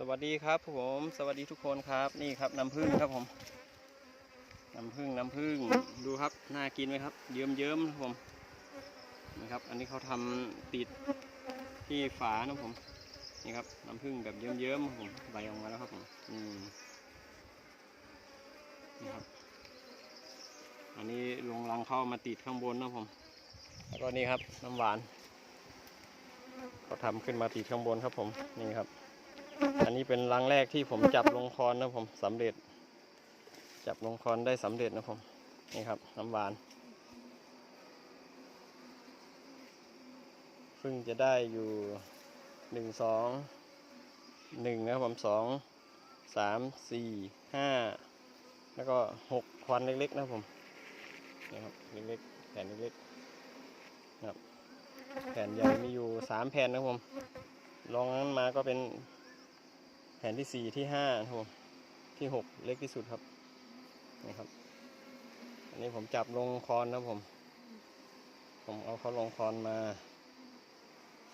สวัสดีครับผมสวัสดีทุกคนครับนี่ครับน้ำผึ้งครับผมน้ำผึ้งน้ำผึ้งดูครับน่ากินไหมครับ เยิ้มเยิ้มครับผมนี่ครับ อันนี้เขาทำติดที่ฝานะผมนี่ครับน้ำผึ้งแบบเยิ้มเยิ้มผมใบออกมาแล้วครับผมอืมนี่ครับ อันนี้ลงรังเข้ามาติดข้างบนนะผมแล้วก็นี่ครับน้ำหวานเขาทำขึ้นมาติดข้างบนครับผมนี่ครับ อันนี้เป็นรังแรกที่ผมจับลงคอนนะผมสำเร็จ จับลงคอนได้สำเร็จนะผมนี่ครับน้ำหวานเพิ่งจะได้อยู่หนึ่งสองหนึ่งนะครับผมสองสามสี่ห้าแล้วก็หกควันเล็กๆนะผมนี่ครับเล็กๆแผ่นเล็กๆครับแผ่นใหญ่มีอยู่สามแผ่นนะผมลองนั้นมาก็เป็น แผ่นที่สี่ที่ห้าครับผมที่หกเล็กที่สุดครับนี่ครับ อันนี้ผมจับลงคอนนะผม ผมเอาเขาลงคอนมา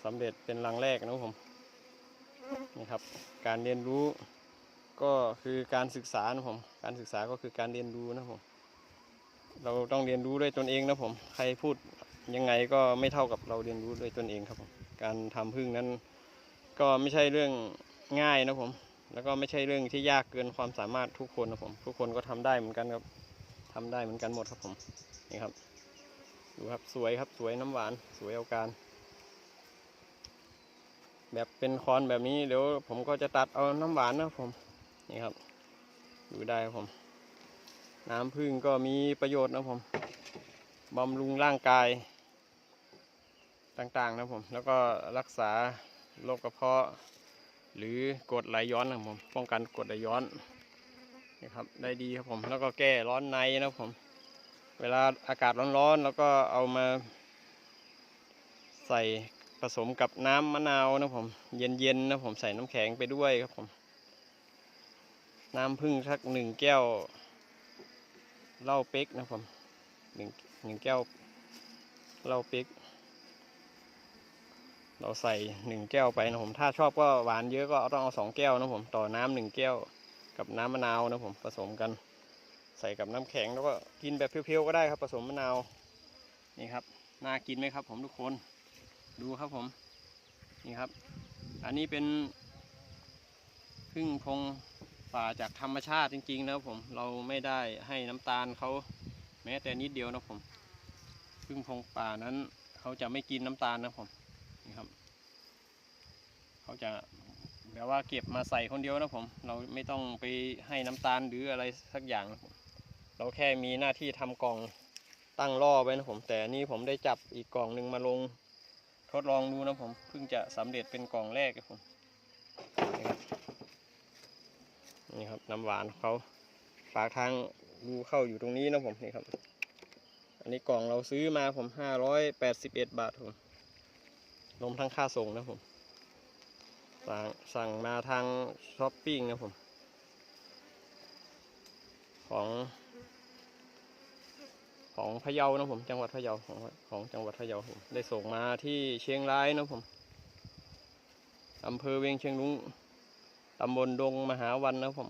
สำเร็จเป็นรังแรกนะผมนี่ครับ การเรียนรู้ก็คือการศึกษานะผม การศึกษาก็คือการเรียนรู้นะผม เราต้องเรียนรู้ด้วยตนเองนะผม ใครพูดยังไงก็ไม่เท่ากับเราเรียนรู้ด้วยตนเองครับผม การทำพึ่งนั้นก็ไม่ใช่เรื่อง ง่ายนะผม แล้วก็ไม่ใช่เรื่องที่ยากเกินความสามารถทุกคนนะผม ทุกคนก็ทำได้เหมือนกันครับทำได้เหมือนกันหมดครับผมนี่ครับ ดูครับสวยครับสวยน้ำหวานสวยเอาการ แบบเป็นคอนแบบนี้เดี๋ยวผมก็จะตัดเอาน้ำหวานนะผมนี่ครับ ดูได้ครับผม น้ำผึ้งก็มีประโยชน์นะผมบำรุงร่างกายต่างๆนะผม แล้วก็รักษาโรคกระเพาะ หรือกดไหลย้อนนะผมป้องกันกดไหลย้อนนี่ครับได้ดีครับผมแล้วก็แก้ร้อนในนะครับผม เวลาอากาศร้อนๆแล้วก็เอามา ใส่ผสมกับน้ำมะนาวนะผม เย็นๆนะผมใส่น้ำแข็งไปด้วยครับผม น้ำผึ้งสักหนึ่งแก้วเหล้าเป๊กนะผมหนึ่งหนึ่งแก้วเหล้าเป๊ก เราใส่หนึ่งแก้วไปนะผมถ้าชอบก็หวานเยอะก็ต้องเอาสองแก้วนะผมต่อน้ำหนึ่งแก้วกับน้ำมะนาวนะผมผสมกัน ใส่กับน้ำแข็งแล้วก็กินแบบเพียวๆก็ได้ครับ ผสมมะนาวนี่ครับน่ากินไหมครับ ผมทุกคนดูครับผมนี่ครับ อันนี้เป็นพึ่งพงป่าจากธรรมชาติจริงๆนะครับผมเราไม่ได้ให้น้ำตาลเขาแม้แต่นิดเดียวนะผมพึ่งพงป่านั้นเขาจะไม่กินน้ำตาลนะผม นี่ครับ เขาจะแบบว่าเก็บมาใส่คนเดียวนะผม เราไม่ต้องไปให้น้ำตาลหรืออะไรสักอย่างนะผมเราแค่มีหน้าที่ทำกล่องตั้งล่อไว้นะผม แต่นี่ผมได้จับอีกกล่องหนึ่งมาลงทดลองดูนะผมเพิ่งจะสำเร็จเป็นกล่องแรกนะผมนี่ครับนี่ครับน้ำหวานเขาปากทางรูเข้าอยู่ตรงนี้นะผมนี่ครับ อันนี้กล่องเราซื้อมาผมห้าร้อยแปดสิบเอ็ดบาทผม รวมทั้งค่าส่งนะผมสั่งสั่งมาทางช้อปปิ้งนะผม ของของพะเยานะผม จังหวัดพะเยาของของจังหวัดพะเยาผมได้ส่งมาที่เชียงรายนะผมอำเภอเวียงเชียงรุ้งตำบลดงมหาวันนะผม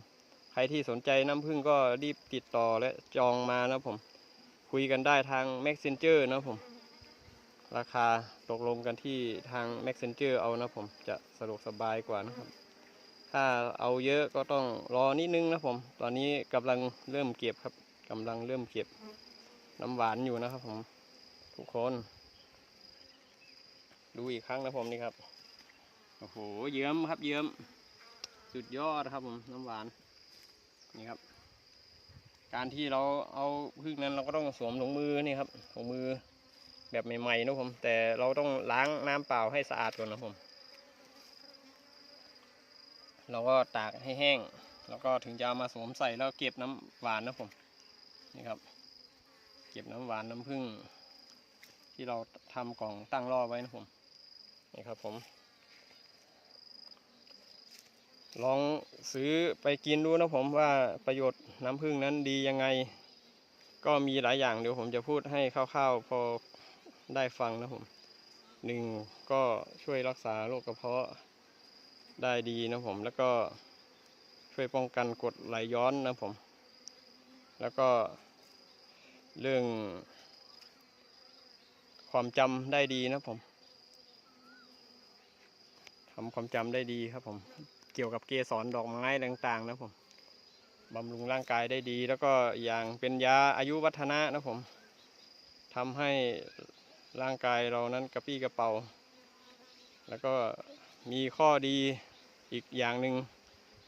ใครที่สนใจน้ำผึ้งก็รีบติดต่อและจองมานะผม คุยกันได้ทาง Messenger นะผม ราคาตกลงกันที่ทาง Messenger เอานะผมจะสะดวกสบายกว่านะครับ ถ้าเอาเยอะก็ต้องรอนิดนึงนะผม ตอนนี้กำลังเริ่มเก็บครับกำลังเริ่มเก็บน้ำหวานอยู่นะครับ ผมทุกคน ดูอีกครั้งนะผมนี่ครับโอ้โหเยิ้มครับเยิ้มสุดยอดครับผมน้ำหวานนี่ครับ การที่เราเอาพึ่งนั้นเราก็ต้องสวมถุงมือนี่ครับถุงมือ แบบใหม่ๆนะผม แต่เราต้องล้างน้ำเปล่าให้สะอาดก่อนนะผม เราก็ตากให้แห้ง แล้วก็ถึงจะเอามาสวมใส่แล้วเก็บน้ำหวานนะผมนี่ครับ เก็บน้ำหวานน้ำผึ้งที่เราทำกล่องตั้งรอไว้นะผมนี่ครับผม ลองซื้อไปกินดูนะผมว่าประโยชน์น้ำผึ้งนั้นดียังไง ก็มีหลายอย่างเดี๋ยวผมจะพูดให้คร่าวๆพอ ได้ฟังนะผมหนึ่งก็ช่วยรักษาโรคกระเพาะได้ดีนะผม แล้วก็ช่วยป้องกันกดไหลย้อนนะผม แล้วก็เรื่อง ความจำได้ดีนะผมทำความจำได้ดีครับผม เกี่ยวกับเกสรดอกไม้ต่างๆ นะผมบำรุงร่างกายได้ดี แล้วก็อย่างเป็นยาอายุวัฒนะนะผมทำให้ ร่างกายเรานั้นกระปี้กระเป๋า แล้วก็มีข้อดีอีกอย่างหนึ่ง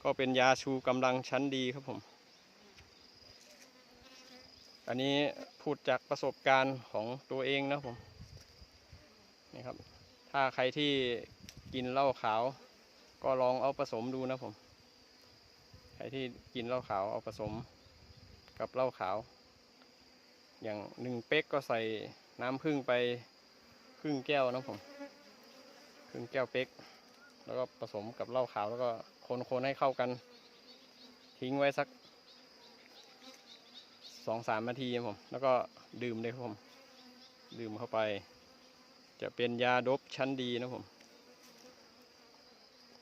ก็เป็นยาชูกำลังชั้นดีครับผม อันนี้พูดจากประสบการณ์ของตัวเองนะผมนี่ครับ ถ้าใครที่กินเหล้าขาว ก็ลองเอาผสมดูนะผม ใครที่กินเหล้าขาวเอาผสมกับเหล้าขาว อย่างหนึ่งเป๊กก็ใส่ น้ำผึ้งไปครึ่งแก้วนะผมครึ่งแก้วเป๊ก แล้วก็ผสมกับเหล้าขาวแล้วก็คนๆให้เข้ากัน ทิ้งไว้สักสองสามนาทีครับผม แล้วก็ดื่มเลยครับผม ดื่มเข้าไป จะเป็นยาดบชั้นดีนะผม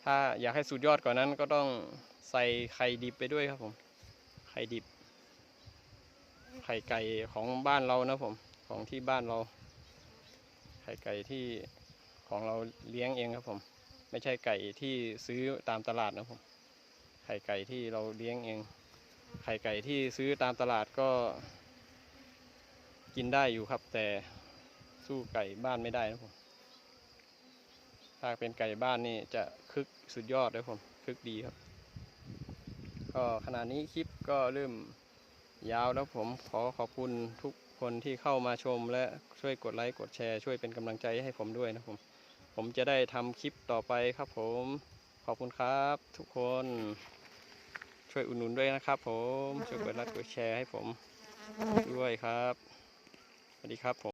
ถ้าอยากให้สุดยอดกว่านั้นก็ต้องใส่ไข่ดิบไปด้วยครับผม ไข่ดิบ ไข่ไก่ของบ้านเรานะผม ของที่บ้านเรา ไข่ไก่ที่ของเราเลี้ยงเองครับผม ไม่ใช่ไก่ที่ซื้อตามตลาดนะผม ไข่ไก่ที่เราเลี้ยงเอง ไข่ไก่ที่ซื้อตามตลาดก็ กินได้อยู่ครับ แต่สู้ไก่บ้านไม่ได้นะผม ถ้าเป็นไก่บ้านนี่จะคึกสุดยอดเลยผม คึกดีครับ ก็ขณะนี้คลิปก็เริ่มยาวแล้วผมขอขอบคุณทุก คนที่เข้ามาชมและช่วยกดไลค์กดแชร์ช่วยเป็นกำลังใจให้ผมด้วยนะผมผมจะได้ทำคลิปต่อไปครับผมขอบคุณครับทุกคนช่วยอุดหนุนด้วยนะครับผมช่วยกดไลค์กดแชร์ให้ผมด้วยครับสวัสดีครับผม